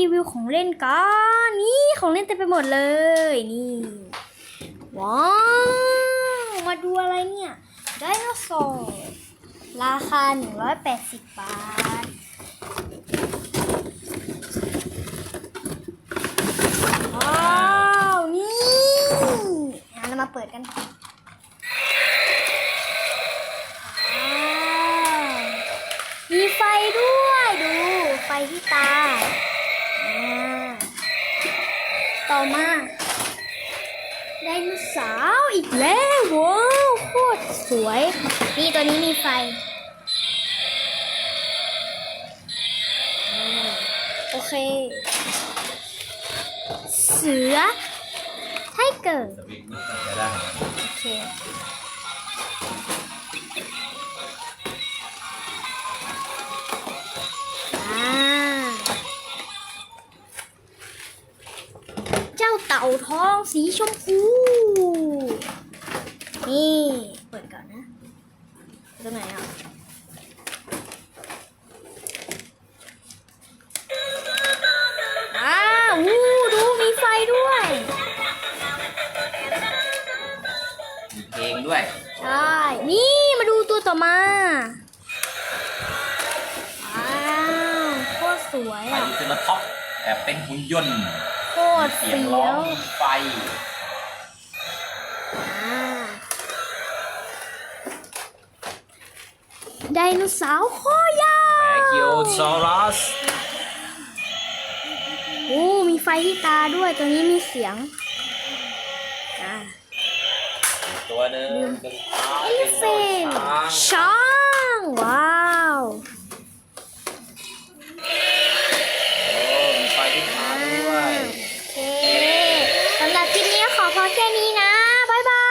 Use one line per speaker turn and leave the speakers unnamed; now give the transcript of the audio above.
รีวิวของเล่นกันนี่ของเล่นเต็มไปหมดเลยนี่ว้าวมาดูอะไรเนี่ยไดโนเสาร์ราคา 180 บาทว้าวนี่เรามาเปิดกันมีไฟด้วยดูไฟที่ตา ต่อมา ไดโนเสาร์อีกแล้วว้าวโคตรสวย นี่ตัวนี้มีไฟอืมโอเค เสือไทเกอร์
สวิงจะได้
โอเคาเต่าทองสีชมพู นี่ เปิดก่อนนะตรงไหนอะอ้าววู้ดูมีไฟด้วย
มีเพลงด้วย
ใช่ นี่มาดูตัวต่อมาว้าวโคตรสวย
ไป
อะ
ขึ้นมาท็อปแบบเป็นหุ่นยนต์
โค ตร
เสีย
เฟี้
ง
ย
ร้อ
ว
งไฟ
อ่าไดโนเสาร์คอยา
แบ
ว
คิโอซอรัส
โอ้มีไฟที่ตาด้วยตัวนี้มีเสียงอ่า
ตัวหนึ่งหนึ่งเท้า
เอ
เป็
ลิ
น
เฟ
โด
น
ช้าง
ช้าง
อแค่นี้นะ บ๊าย
บาย